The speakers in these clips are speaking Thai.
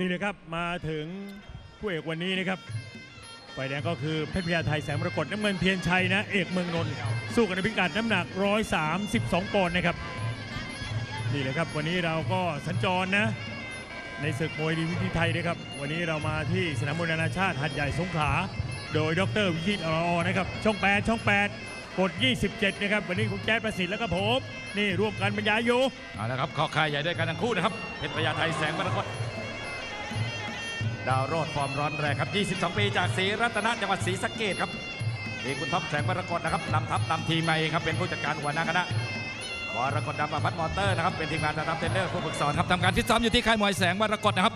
นี่เลยครับมาถึงผู้เอกวันนี้นะครับฝ่ายแดงก็คือเพชรพญาไทยแสงมรกตน้ำเงินเทียนชัยนะเอกเมืองนนท์สู้กันในพิกัดน้ำหนัก 132ปอนด์นะครับนี่เลยครับ วันนี้เราก็สัญจรนะ ในศึกมวยดีวิธีไทยนะครับ วันนี้เรามาที่สนามมวยนานาชาติหัดใหญ่สงขลาโดยดรวิชิตอรอนะครับ ช่อง 8 ช่อง 8 กด 27 นะครับ วันนี้คุณแจ๊ดประสิทธิ์แล้วก็ผม นี่ร่วมกันบรรยายอยู่เอาละครับข้อคายใหญ่ด้วยกันทั้งคู่นะครับเพชรพญาไทยแสงมรกต ดาวโรดฟอร์มร้อนแรงครับ 22 ปีจากศรีรัตนะจังหวัดศรีสะเกดครับนี่คุณท็อปแสงมรกตนะครับนำทัพนำทีมมาเองครับเป็นผู้จัดการหัวหน้าคณะมรกตดำประพัฒน์มอเตอร์นะครับเป็นทีมงานระดับเทรนเนอร์ผู้ฝึกสอนครับทำการฟิตซ้อมอยู่ที่ค่ายมวยแสงมรกตนะครับ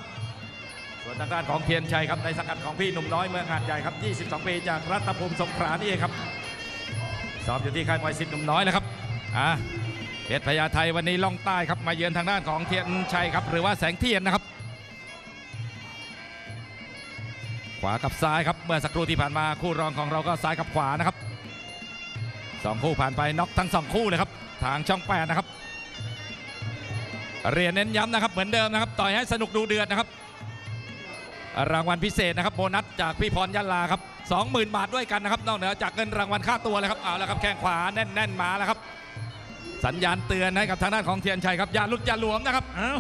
ส่วนทางด้านของเทียนชัยครับในสังกัดของพี่หนุ่มน้อยเมืองหาดใหญ่ครับ 22 ปีจากรัตภูมิสงขลานี่เองครับซ้อมอยู่ที่ค่ายมวยสิทธิ์หนุ่มน้อยนะครับอ่าเพชรพญาไทยวันนี้ล่องใต้ครับมาเยือนทางด้านของเทียนชัยครับหรือว่าแสงเทียนนะครับ ขวากับซ้ายครับเมื่อสักครู่ที่ผ่านมาคู่รองของเราก็ซ้ายกับขวานะครับสองคู่ผ่านไปน็อกทั้งสองคู่เลยครับทางช่องแปดนะครับเรียนเน้นย้ำนะครับเหมือนเดิมนะครับต่อยให้สนุกดูเดือดนะครับ รางวัลพิเศษนะครับโบนัสจากพี่พรยะลาครับ20,000 บาทด้วยกันนะครับนอกเหนือจากเงินรางวัลค่าตัวเลยครับเอาละครับแข้งขวาแน่นๆมาแล้วครับ สัญญาณเตือนให้กับทางด้านของเทียนชัยครับอย่าลุดอย่าหลวมนะครับอ้าว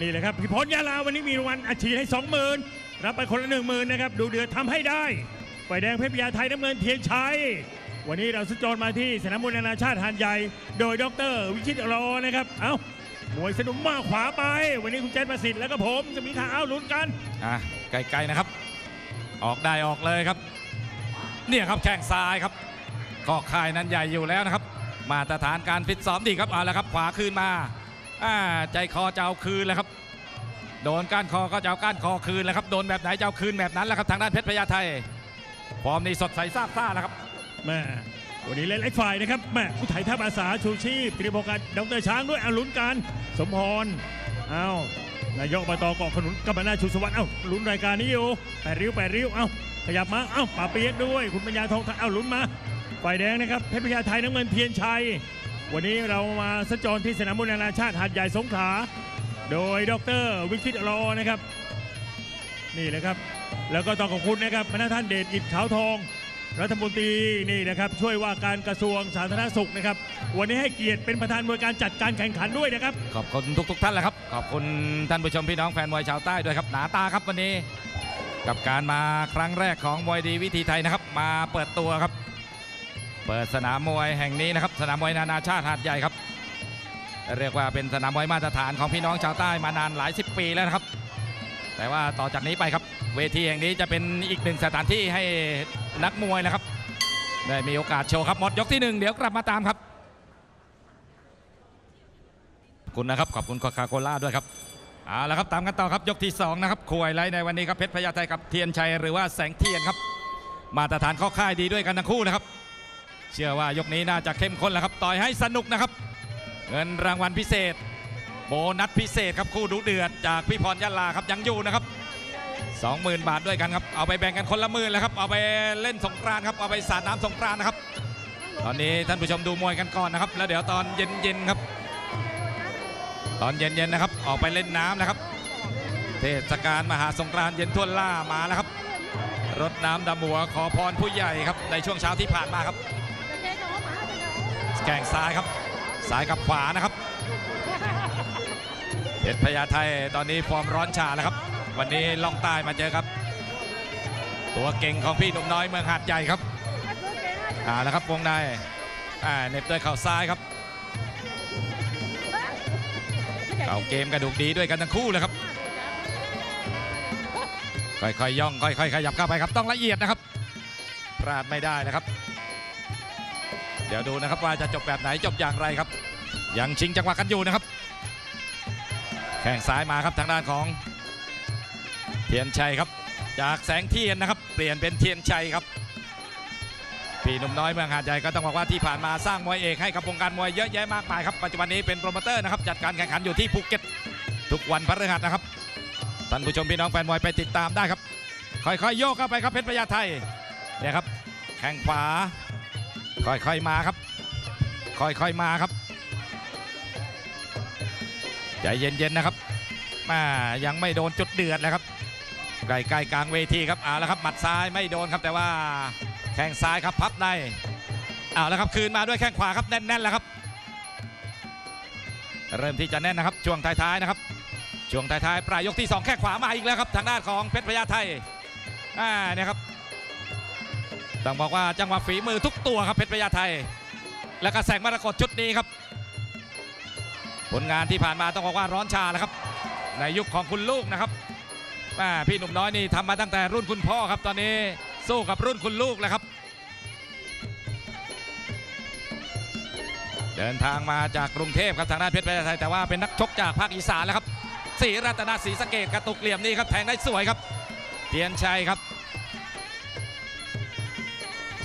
นี่เลยครับพี่พลยาลาวันนี้มีรางวัลอัดฉีดให้ 20,000 รับไปคนละ10,000นะครับ ดูเดือดทำให้ได้ฝ่ายแดงเพชรพญาไทยน้ำเงินเทียนชัย วันนี้เราสุจรมาที่สนามมวยนานาชาติหาดใหญ่ โดยดร วิชิตรอนะครับ เอ้ามวยสนุกมากขวาไป วันนี้คุณแจ๊ดประสิทธิ์แล้วก็ผมจะมีข่าลุ้นกัน อะไกลๆนะครับ ออกได้ออกเลยครับ เนี่ยครับแข้งซ้ายครับข้อค่ายนั้นใหญ่อยู่แล้วนะครับ มาตรฐานการฟิตซ้อมดีครับเอาละครับ ขวาคืนมาอ่าใจคอจะเอาคืนแล้วครับ โดนก้านคอก็จะเอาก้านคอคืนแล้วครับโดนแบบไหนจะเอาคืนแบบนั้นแหละครับทางด้านเพชรพญาไทยฟอร์มนี้สดใสซาบซ่าแล้วครับแม่วันนี้เล่นเล็กฝ่ายนะครับแม่ผู้ไถ่ท่าภาษาชูชีพตรีพกันดรช้างด้วยอาลุ้นกันสมพรเอานายกอบตเกาะขนุนกัมปนาชูสวัสดิ์เอ้าลุ้นรายการนี้อยู่แปดริ้วแปดริ้วเอ้าขยับมาเอ้าป่าเปียกด้วย คุณปัญญาทองทัศน์เอ้าลุ้นมาฝ่ายแดงนะครับเพชรพญาไทยน้ำเงินเทียนชัย วันนี้เรามาสัญจรที่สนามมวยนานาชาติหาดใหญ่สงขลา โดยดรวิชิตรอนะครับ นี่เลยครับ แล้วก็ต้องขอบคุณนะครับพนักท่านเดชอิดขาวทอง รัฐมนตรีนี่นะครับ ช่วยว่าการกระทรวงสาธารณสุขนะครับ วันนี้ให้เกียรติเป็นประธานบริการจัดการแข่งขันด้วยนะครับ ขอบคุณทุก ๆ ท่านแหละครับ ขอบคุณท่านผู้ชมพี่น้องแฟนมวยชาวใต้ด้วยครับหนาตาครับวันนี้ กับการมาครั้งแรกของมวยดีวิธีไทยนะครับ มาเปิดตัวครับ เปิดสนามมวยแห่งนี้นะครับ สนามมวยนานาชาติหาดใหญ่ครับ เรียกว่าเป็นสนามมวยมาตรฐานของพี่น้องชาวใต้มานานหลายสิบปีแล้วนะครับ แต่ว่าต่อจากนี้ไปครับ เวทีแห่งนี้จะเป็นอีกหนึ่งสถานที่ให้นักมวยนะครับ ได้มีโอกาสโชว์ครับหมดยกที่หนึ่งเดี๋ยวกลับมาตามครับ คุณนะครับขอบคุณคคาโคล่าด้วยครับเอาละครับตามกันต่อครับยกที่2นะครับคุยไลในวันนี้ครับเพชรพญาไทยกับเทียนชัยหรือว่าแสงเทียนครับ มาตรฐานข้อค่ายดีด้วยกันทั้งคู่นะครับ เชื่อว่ายกนี้น่าจะเข้มข้นแล้วครับต่อยให้สนุกนะครับ เงินรางวัลพิเศษ โบนัสพิเศษครับคู่ดุเดือดจากพี่พรยะลาครับยังอยู่นะครับ20,000 บาทด้วยกันครับเอาไปแบ่งกันคนละหมื่นแล้วครับเอาไปเล่นสงกรานครับเอาไปสาดน้ำสงกรานนะครับตอนนี้ท่านผู้ชมดูมวยกันก่อนนะครับ แล้วเดี๋ยวตอนเย็นๆครับ ตอนเย็นๆนะครับ ออกไปเล่นน้ำนะครับ เทศกาลมหาสงกรานเย็นทั่วล่ามาแล้วครับ รถน้ำดำหัวขอพรผู้ใหญ่ครับในช่วงเช้าที่ผ่านมาครับ แกงซ้ายครับ ซ้ายกับขวานะครับเพชรพญาไทยตอนนี้ฟอร์มร้อนชาแล้วครับ วันนี้ล่องใต้มาเจอครับ ตัวเก่งของพี่หนุ่มน้อยเมืองหาดใหญ่ครับอ่าแล้วครับวงในอ่าเหน็บด้วยเข่าซ้ายครับเข่าเกมกระดูกดีด้วยกันทั้งคู่เลยครับค่อยๆย่องค่อยๆขยับเข้าไปครับต้องละเอียดนะครับพลาดไม่ได้นะครับ เดี๋ยวดูนะครับว่าจะจบแบบไหนจบอย่างไรครับ ยังชิงจังหวะกันอยู่นะครับ แข้งซ้ายมาครับทางด้านของเทียนชัยครับ จากแสงเทียนนะครับ เปลี่ยนเป็นเทียนชัยครับพี่หนุ่มน้อยเมืองหาดใหญ่ก็ต้องบอกว่าที่ผ่านมาสร้างมวยเอกให้กับวงการมวยเยอะแยะมากมายครับปัจจุบันนี้เป็นโปรโมเตอร์นะครับจัดการแข่งขันอยู่ที่ภูเก็ตทุกวันพฤหัสนะครับท่านผู้ชมพี่น้องแฟนมวยไปติดตามได้ครับ ค่อยๆโยกเข้าไปครับเพชรพญาไทยเนี่ยครับแข้งขวา ค่อยๆมาครับ ค่อยๆมาครับ ใจเย็นๆนะครับมายังไม่โดนจุดเดือดเลยครับใกล้ๆกลางเวทีครับเอาและครับหมัดซ้ายไม่โดนครับแต่ว่าแข้งซ้ายครับพับในเอาและครับคืนมาด้วยแข้งขวาครับแน่นๆแล้วครับ เริ่มที่จะแน่นนะครับ ช่วงท้ายๆนะครับช่วงท้ายๆปลายยกที่สองแข้งขวามาอีกแล้วครับทางด้านของเพชรพญาไทอ่าเนี่ยครับ ต้องบอกว่าจังหวะฝีมือทุกตัวครับเพชรพญาไทย และกระแสงมรกตชุดนี้ครับ ผลงานที่ผ่านมาต้องบอกว่าร้อนชาแล้วครับ ในยุคของคุณลูกนะครับแม่พี่หนุ่มน้อยนี่ทำมาตั้งแต่รุ่นคุณพ่อครับ ตอนนี้สู้กับรุ่นคุณลูกแล้วครับ เดินทางมาจากกรุงเทพครับทางด้านเพชรพญาไทยแต่ว่าเป็นนักชกจากภาคอีสานแล้วครับศรีรัตนาศรีสะเกดกระตุกเหลี่ยมนี่ครับแทงได้สวยครับเทียนชัยครับ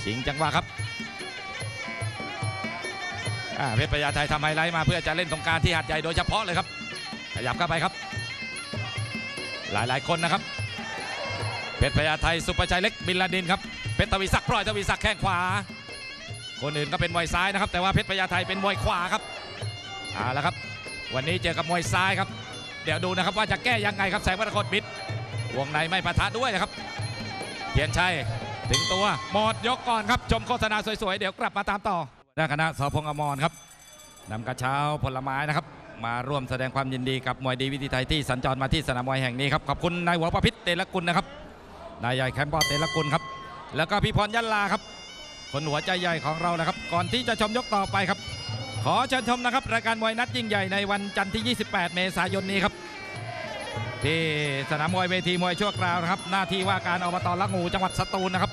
ชิงจังหวะครับเพชรพญาไทยทำไฮไลท์มาเพื่อจะเล่นสงการที่หัดใหญ่โดยเฉพาะเลยครับ ขยับเข้าไปครับ หลายๆคนนะครับ เพชรพญาไทยสุประชัยเล็กบินลาดินครับ เพชรทวีศักดิ์ปล่อยทวีศักดิ์แข้งขวา คนอื่นก็เป็นมวยซ้ายนะครับ แต่ว่าเพชรพญาไทยเป็นมวยขวาครับเอาละครับ วันนี้เจอกับมวยซ้ายครับ เดี๋ยวดูนะครับว่าจะแก้ยังไงครับแสงมรกตบิดวงในไม่ปะทะด้วยนะครับเทียนชัย ถึงตัวหมดยกก่อนครับ ชมโฆษณาสวยๆ เดี๋ยวกลับมาตามต่อด้านคณะสพงอมรครับนำกระเช้าผลไม้นะครับ มาร่วมแสดงความยินดีกับมวยดีวิธีไทยที่สัญจรมาที่สนามมวยแห่งนี้ครับขอบคุณนายหัวประพิษเตลกุลนะครับนายใหญ่แคมป์บอเตลกุลครับ แล้วก็พี่พรยันลาครับ คนหัวใจใหญ่ของเรานะครับ ก่อนที่จะชมยกต่อไปครับ ขอเชิญชมนะครับรายการมวยนัดยิ่งใหญ่ในวันจันทร์ที่ 28 เมษายนนี้ครับที่สนามมวยเวทีมวยชั่วคราวนะครับ หน้าที่ว่าการอบตละงูจังหวัดสตูลนะครับ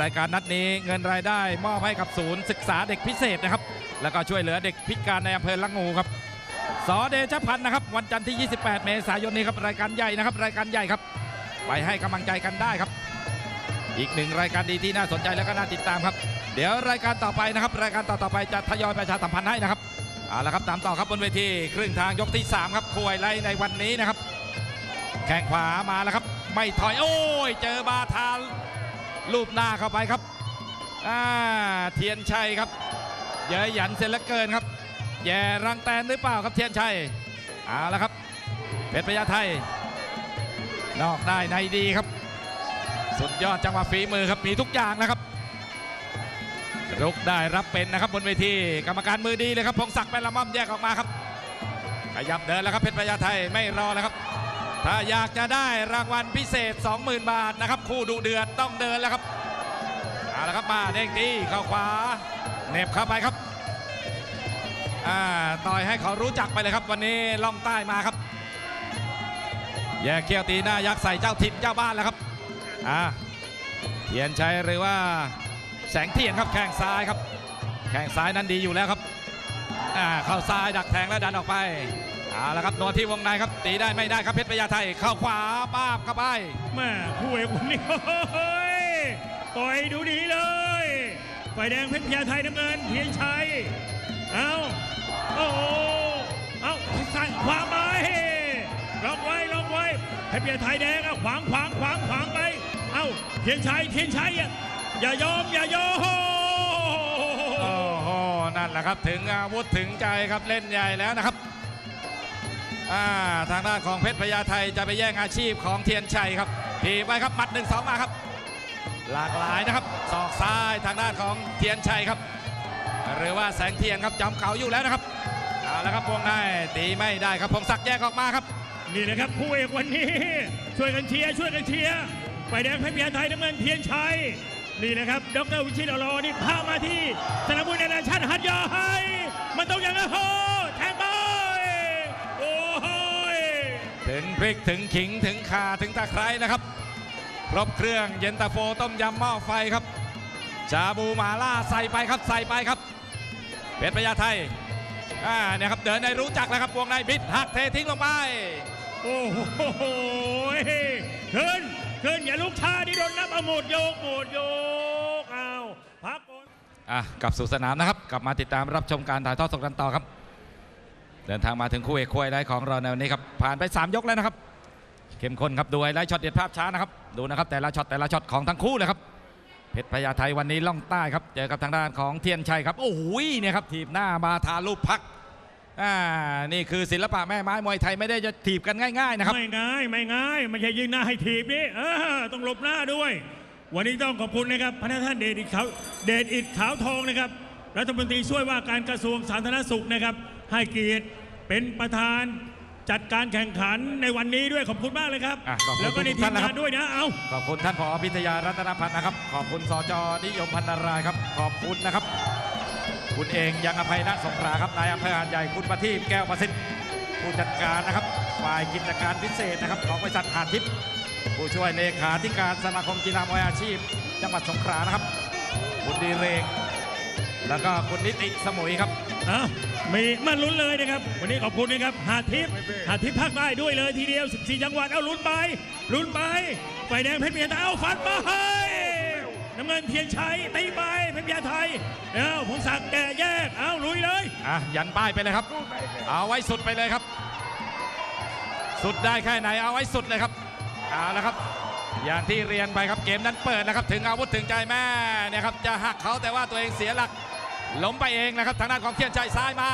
รายการนัดนี้เงินรายได้มอบให้กับศูนย์ศึกษาเด็กพิเศษนะครับ แล้วก็ช่วยเหลือเด็กพิการในอำเภอละงูครับสอเดชพันธ์นะครับ วันจันทร์ที่ 28 เมษายนนี้ครับรายการใหญ่นะครับ รายการใหญ่ครับ ไปให้กำลังใจกันได้ครับ อีกหนึ่งรายการดีที่น่าสนใจและก็น่าติดตามครับ เดี๋ยวรายการต่อไปนะครับ รายการต่อๆไปจะทยอยประชาสัมพันธ์ให้นะครับเอาละครับตามต่อครับบนเวทีครึ่งทางยกที่ 3 ครับคุยไล่ในวันนี้นะครับ แข้งขวามาแล้วครับ ไม่ถอยโอ้ย เจอบาทา ลูบหน้าเข้าไปครับอ่าเทียนชัยครับเยอะหยันเสร็จแล้วเกินครับ แย่รังแตนหรือเปล่าครับเทียนชัยเอาละครับเพชรพญาไทนอกได้ในดีครับ สุดยอดจังหวะฝีมือครับมีทุกอย่างนะครับรุกได้รับเป็นนะครับบนเวทีกรรมการมือดีเลยครับพงศักดิ์แปนละม่อมแยกออกมาครับขยับเดินแล้วครับเพชรพญาไทไม่รอแล้วครับ ถ้าอยากจะได้รางวัลพิเศษ 20,000 บาทนะครับ คู่ดุเดือดต้องเดินแล้วครับเอาละครับมาเด้งตีเข้าขวาเน็บเข้าไปครับอ่าต่อยให้เขารู้จักไปเลยครับ วันนี้ล่องใต้มาครับ แยกเขี้ยวตีหน้ายักษ์ใส่เจ้าถิ่นเจ้าบ้านแล้วครับอ่าเทียนชัยหรือว่าแสงเทียนครับแข้งซ้ายครับแข้งซ้ายนั้นดีอยู่แล้วครับอ่าเข้าซ้ายดักแทงแล้วดันออกไป เอาละครับนวดที่วงในครับตีได้ไม่ได้ครับเพชรพญาไทเข้าขวาป้าบเข้าไปแม่คู่เอกวันนี้เฮ้ยต่อยดูดีเลยไฟแดงเพชรพญาไทยน้ำเงินเทียนชัยเอาโอ้เอาสั่งขวางไปล็อกไว้ล็อกไว้เพชรพญาไทยแดงเอาขวางขวางขวางขวางไปเอาเทียนชัยเทียนชัยอย่ายอมอย่ายอมโอ้โหนั่นแหละครับถึงอาวุธถึงใจครับเล่นใหญ่แล้วนะครับ ทางด้านของเพชรพญาไทจะไปแย่งอาชีพของเทียนชัยครับทีบไปครับหมัดหนึ่งสองมาครับ หลากหลายนะครับศอกซ้ายทางด้านของเทียนชัยครับ หรือว่าแสงเทียนครับจำเก่าอยู่แล้วนะครับเอาละครับวงในตีไม่ได้ครับพงศักดิ์แยกออกมาครับ นี่นะครับคู่เอกวันนี้ ช่วยกันเชียร์ช่วยกันเชียร์ไฟแดงเพชรพญาไทยน้ำเงินเทียนชัยนี่นะครับ ดรวิชิตอรอนี่พามาที่สนามมวยนานาชาติหัดใหญ่มันต้องอย่างนั้น ถึงพริกถึงขิงถึงข่าถึงตะไคร้นะครับครบเครื่องเย็นตาโฟต้มยำหม้อไฟครับชาบูหมาล่าใส่ไปครับใส่ไปครับเพชรพญาไทอ่าเนี่ยครับเดินในรู้จักแล้วครับวงในบิดหักเททิ้งลงไป โอ้โหยขึ้นขึ้นอย่าลุกช้าดิโดนนับเอาหมดโยกหมดโยกเอาพักก่อนอะกลับสู่สนามนะครับ กลับมาติดตามรับชมการถ่ายทอดสดกันต่อครับ เดินทางมาถึงคู่เอกคู่ไฮไลท์ของเราในวันนี้ครับผ่านไป 3 ยกแล้วนะครับ เข้มข้นครับดูไฮไลท์ช็อตเด็ดภาพช้านะครับดูนะครับแต่ละช็อตแต่ละช็อตของทั้งคู่เลยครับเพชรพญาไทวันนี้ล่องใต้ครับเจอกับทางด้านของเทียนชัยครับโอ้โหเนี่ยครับทีบหน้ามาทาลูกพักอ่านี่คือศิลปะแม่ไม้มวยไทยไม่ได้จะถีบกันง่ายๆนะครับไม่ง่ายไม่ง่ายไม่ใช่ยืนหน้าให้ถีบนี่เออต้องหลบหน้าด้วย วันนี้ต้องขอบคุณนะครับพระท่านเดชอิดขาวเดชอิดขาวทองนะครับรัฐมนตรีช่วยว่าการกระทรวงสาธารณสุขนะครับ ให้เกียรติเป็นประธานจัดการแข่งขันในวันนี้ด้วยขอบคุณมากเลยครับ อะขอบคุณแล้วก็ในทุกทีท่ามนนะครังาบนด้วยนะเอา ขอบคุณท่านผอพิทยารัตนพันธ์นะครับ ขอบคุณสจนิยมพันนารายครับ ขอบคุณนะครับ คุณเองยังอภัยณสงขลาครับนายอำเภอหาดใหญ่คุณประทีปแก้วประสิทธิ์ผู้จัดการนะครับฝ่ายกิจการพิเศษนะครับ ของบริษัทหาดทิพย์ผู้ช่วยเลขาธิการสมาคมกีฬามวยอาชีพ จังหวัดสงขลานะครับ คุณดีเรงแล้วก็คุณนิติสมุยครับ เอา มีมาลุ้นเลยนะครับ วันนี้ขอบคุณนะครับหาทิพย์หาทิพย์ภาคใต้ด้วยเลยทีเดียว 14 จังหวัดเอาลุ้นไปลุ้นไปไฟแดงเพชรเมียไทยเอาฟันไปน้ำเงินเทียนชัยตีไปเพชรเมียไทยเอาพงศักดิ์แก่แยกเอาลุยเลยอะยันป้ายไปเลยครับ เอาไว้สุดไปเลยครับ สุดได้แค่ไหนเอาไว้สุดเลยครับเอาละครับอย่างที่เรียนไปครับเกมนั้นเปิดนะครับ ถึงอาวุธถึงใจแม่เนี่ยครับจะหักเขาแต่ว่าตัวเองเสียหลัก ล้มไปเองนะครับทางด้านของเทียนชัยซ้ายมา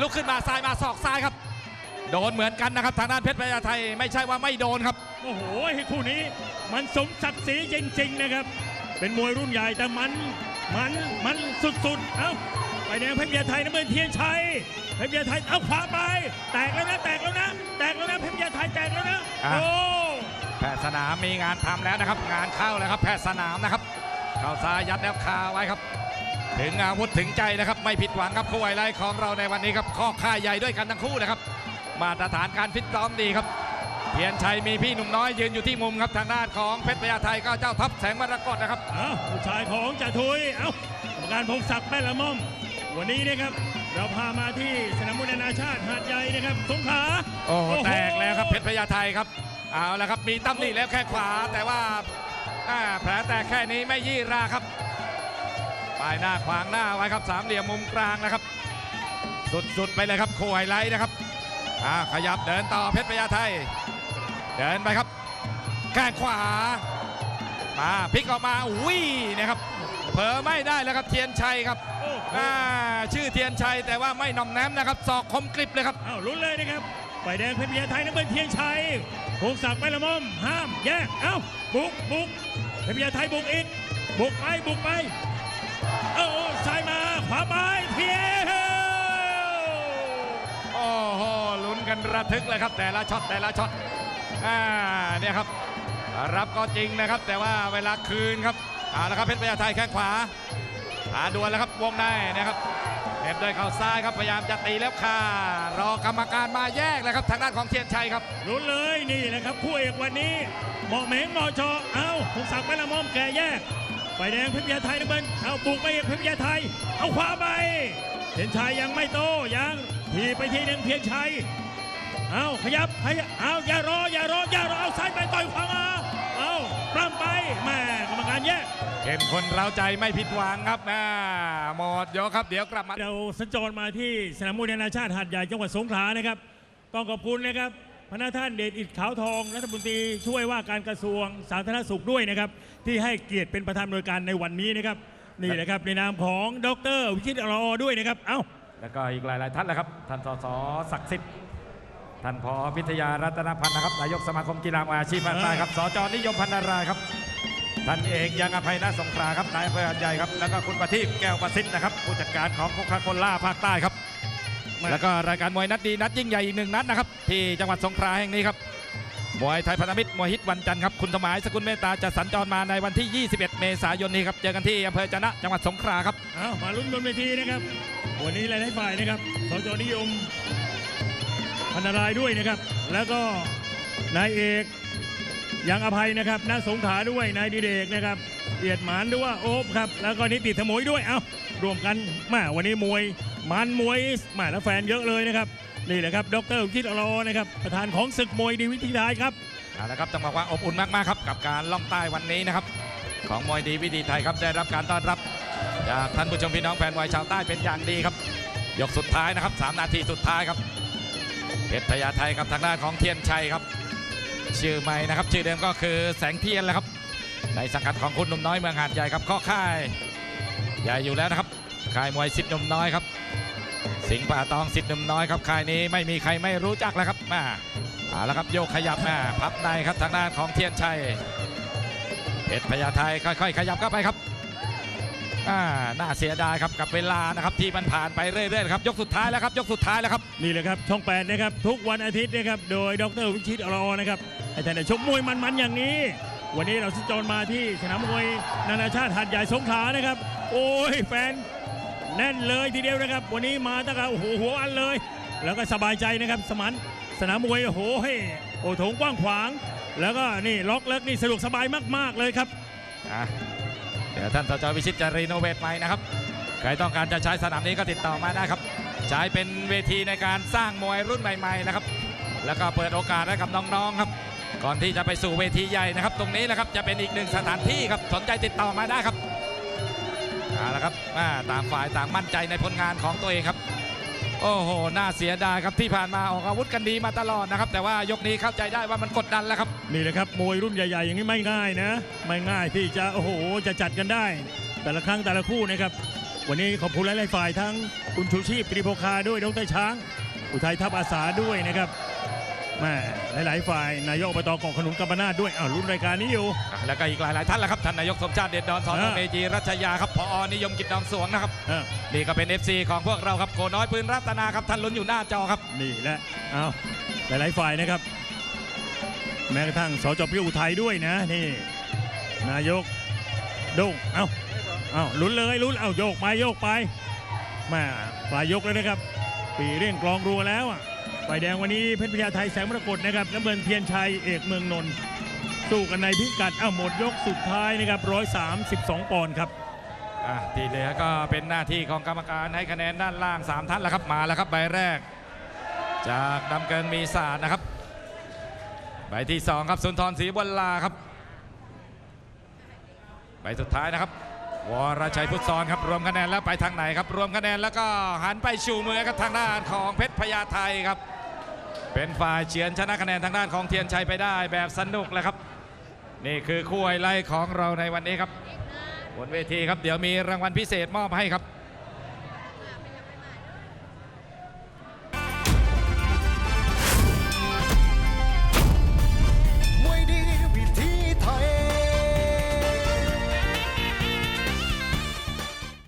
ลุกขึ้นมาซ้ายมาศอกซ้ายครับ โดนเหมือนกันนะครับทางด้านเพชรพญาไทยไม่ใช่ว่าไม่โดนครับ โอ้โหคู่นี้มันสมศักดิ์ศรีจริง ๆ นะครับ เป็นมวยรุ่นใหญ่แต่มันมันมันสุดๆ เอ้าไฟแดงเพชรเมียไทยน้ำเงินเทียนชัยเพชรเมียไทยเอาขวาไป แตกแล้วนะแตกแล้วนะ แตกแล้วนะเพชรเมียไทยแตกแล้วนะอะโอ้แพทย์สนามมีงานทำแล้วนะครับ งานเข้าแล้วครับแพทย์สนามนะครับ เข้าซ้ายยัดแล้วคาไว้ครับ ถึงอาวุธถึงใจนะครับ ไม่ผิดหวังครับคู่ไวไลของเราในวันนี้ครับข้อค่ายใหญ่ด้วยกันทั้งคู่นะครับ มาตรฐานการฟิตซ้อมดีครับเทียนชัยมีพี่หนุ่มน้อยยืนอยู่ที่มุมครับทางด้านของเพชรพญาไทยก็เจ้าทัพแสงมรกตนะครับเอ้าผู้ชายของจ่าทุยเอ้ากรรมการพงศักดิ์แป้นละม่อม วันนี้นะครับเราพามาที่สนามมวยนานาชาติหาดใหญ่นะครับสงขลาโอ้โหหแตกแล้วครับเพชรพญาไทยครับเอาละครับมีตำหนิแล้วแค่ขวาแต่ว่าอ่าแผลแตกแค่นี้ไม่ยี่ราครับ ปลายหน้าขวางหน้าไว้ครับสามเหลี่ยมมุมกลางนะครับ สุดๆไปเลยครับโคไฮไลท์นะครับอ่าขยับเดินต่อเพชรพญาไทย เดินไปครับแข้งขวามาพลิกออกมาอุ้ยนะครับเผลอไม่ได้แล้วครับเทียนชัยครับโอ้โหอ่าชื่อเทียนชัยแต่ว่าไม่หน่อมแนมนะครับศอกคมกริบเลยครับเอ้าลุ้นเลยนะครับไฟแดงเพชรเมียไทยน้ำเงินเทียนชัยพงศักดิ์แป้นละม่อมห้ามแยกเอ้าบุกบุกเพชรเมียไทยบุกอีกบุกไปบุกไป เอ้ซ้ายมา ขวาไปเทียโอ้โหลุ้นกันระทึกเลยครับ แต่ละช็อตแต่ละช็อตอ่าเนี่ยครับ รับก็จริงนะครับ แต่ว่าเวลาคืนครับเอาละครับเพชรพญาไทยแข้งขวาหาดวลแล้วครับวงในนะครับเห็บด้วยเข่าซ้ายครับพยายามจะตีแล้วค่ะ รอกรรมการมาแยกเลยครับทางด้านของเทียนชัยครับลุ้นเลยนี่แหละครับคู่เอกวันนี้เหมาะเหม็งเหมาะชอเอ้าพงศักดิ์แป้นละม่อมแก่แยก ไฟแดงเพชรเมียไทยน้ำเงินเอาบุกไปอีกเพชรเมียไทย เอาขวาไปเทียนชัยยังไม่โตยังทีไปทีหนึ่งเทียนชัยเอาขยับขยับเอาอย่ารออย่ารออย่ารอเอาซ้ายไปต่อยขวามาเอาปล้ำไปแม่กรรมการแยกเข้มข้นเร้าใจไม่ผิดหวังครับอ่าหมดยกครับเดี๋ยวกลับมาเราสัญจรมาที่สนามมวยนานาชาติหาดใหญ่จังหวัดสงขลานะครับ ต้องขอบคุณนะครับ พระท่านเดชอิดขาวทองรัฐมนตรีช่วยว่าการกระทรวงสาธารณสุขด้วยนะครับ ที่ให้เกียรติเป็นประธานโดยการในวันนี้นะครับ นี่แหละครับในนามของดรวิชิตรอด้วยนะครับ เอ้าแล้วก็อีกหลาย ๆ ท่านแหละครับ ท่านสสศักดิ์สิทธิ์ท่านผอพิทยารัตนพันธ์นะครับนายกสมาคมกีฬาอาชีพภาคใต้ครับสจนิยมพันนาราครับท่านเอกยังอภัยนาสงขลาครับนายอำเภอหาดใหญ่ครับแล้วก็คุณประทีปแก้วประสิทธิ์นะครับผู้จัดการของโคคาโคล่าภาคใต้ครับ แล้วก็รายการมวยนัดดีนัดยิ่งใหญ่อีกหนึ่งนัดนะครับที่จังหวัดสงขลาแห่งนี้ครับมวยไทยพันธมิตรมวยฮิตวันจันทร์ครับคุณสมหมายสกุลเมตตาจะสัญจรมาในวันที่ 21 เมษายนนี้ครับเจอกันที่อำเภอจะนะจังหวัดสงขลาครับเอามาลุ้นบนเวทีนะครับวันนี้หลายๆฝ่ายนะครับสจนิยมพันนารายด้วยนะครับ แล้วก็นายเอกยังอภัยนะครับนาสงขลาด้วยนายดิเดกนะครับเอียดหมานด้วยว่าโอ๊บครับแล้วก็นิติธมุยด้วยเอ้ารวมกันแมาวันนี้มวย มันมวยแมาแล้วแฟนเยอะเลยนะครับ นี่แหละครับ ดรคิดอรอนะครับ ประธานของศึกมวยดีวิธีไทยครับเอาละครับต้องบอกว่าอบอุ่นมากๆครับกับการล่องใต้วันนี้นะครับ ของมวยดีวิธีไทยครับได้รับการต้อนรับจากท่านผู้ชมพี่น้องแฟนมวยชาวใต้เป็นอย่างดีครับ ยกสุดท้ายนะครับ 3 นาทีสุดท้ายครับเพชรพญาไทยกับทางด้านของเทียนชัยครับ ชื่อใหม่นะครับ ชื่อเดิมก็คือแสงเทียนแหละครับ ในสังกัดของคุณหนุ่มน้อยเมืองหาดใหญ่ครับข้อค่ายใหญ่อยู่แล้วนะครับค่ายมวยสิบหนุ่มน้อยครับ สิงห์ป่าตองสิทธิ์หนุ่มน้อยครับค่ายนี้ไม่มีใครไม่รู้จักแล้วครับมาเอาละครับโยกขยับมาพับในครับทางด้านของเทียนชัยเพชรพญาไทค่อยๆ ขยับเข้าไปครับน่าเสียดายครับกับเวลานะครับที่มันผ่านไปเรื่อยๆครับยกสุดท้ายแล้วครับยกสุดท้ายแล้วครับนี่แหละครับช่อง8นะครับทุกวันอาทิตย์นะครับโดยดรวิชิตอรอนะครับให้ท่านได้ชมมวยมันๆอย่างนี้ วันนี้เราสัญจรมาที่สนามมวยนานาชาติหัดใหญ่สงขลานะครับ โอ้ยแฟน แน่นเลยทีเดียวนะครับ วันนี้มาตั้งแต่โอ้โหหัวอันเลย แล้วก็สบายใจนะครับสมันสนามมวยโอ้โหให้โอ้โถงกว้างขวาง แล้วก็นี่ล็อกเลิกนี่สะดวกสบายมาก ๆ เลยครับอะเดี๋ยวท่านสจวิชิตจะรีโนเวทใหม่นะครับใครต้องการจะใช้สนามนี้ก็ติดต่อมาได้ครับ ใช้เป็นเวทีในการสร้างมวยรุ่นใหม่ๆนะครับ แล้วก็เปิดโอกาสให้กับน้องๆครับ ก่อนที่จะไปสู่เวทีใหญ่นะครับ ตรงนี้นะครับจะเป็นอีกหนึ่งสถานที่ครับสนใจติดต่อมาได้ครับ เอาละครับต่างฝ่ายต่างมั่นใจในผลงานของตัวเองครับ โอ้โห น่าเสียดายครับที่ผ่านมาออกอาวุธกันดีมาตลอดนะครับ แต่ว่ายกนี้เข้าใจได้ว่ามันกดดันแล้วครับ นี่แหละครับมวยรุ่นใหญ่ ๆ อย่างนี้ไม่ง่ายนะ ไม่ง่ายที่จะโอ้โหจะจัดกันได้ แต่ละครั้งแต่ละคู่นะครับ วันนี้ขอบคุณหลายๆฝ่ายทั้งคุณชูชีพตรีโพคาด้วยดรช้าง อุทัยทัพอาสาด้วยนะครับ แม่หลาย ๆ ฝ่ายนายกอบตเกาะขนุนกัมปนาทด้วยอ้าวรุ่นรายการนี้อยู่ อะแล้วก็อีกหลาย ๆ ท่านแหละครับท่านนายกสมชาติเดชดอนสอนอ่า เมจีรัชยาครับพอนิยมกิจดองสวงนะครับเออนี่ก็เป็น FC ของพวกเราครับโกน้อยปืนรัตนาครับท่านลุ้นอยู่หน้าจอครับ นี่แหละเอาหลาย ๆ ฝ่ายนะครับ แม้กระทั่งสจพิอุทัยด้วยนะนี่ นายกโด่งเอาเอาลุ้นเลยลุ้นเอาโยกไปโยกไปแมาฝ่ายยกแล้วนะครับ ปีเร่งกลองรัวแล้วอะ ฝ่ายแดงวันนี้เพชรพญาไทยแสงมรกตนะครับน้ำเงินเทียนชัยเอกเมืองนนท์สู้กันในพิกัดอ้าหมดยกสุดท้ายนะครับ132 ปอนด์ครับอะที่เหลือก็เป็นหน้าที่ของกรรมการให้คะแนนด้านล่าง 3ท่านแล้วครับมาแล้วครับใบแรก จากดำเกินมีศาสตร์นะครับใบที่ 2 ครับสุนทรศรีบลลาครับใบสุดท้ายนะครับวรชัยพุทธซอนครับรวมคะแนนแล้วไปทางไหนครับ รวมคะแนนแล้วก็หันไปชูมือครับทางด้านของเพชรพญาไทยครับ เป็นฝ่ายเฉือนชนะคะแนนทางด้านของเทียนชัยไปได้แบบสนุกเลยครับ นี่คือคู่ไฮไลท์ของเราในวันนี้ครับบนเวทีครับเดี๋ยวมีรางวัลพิเศษมอบให้ครับ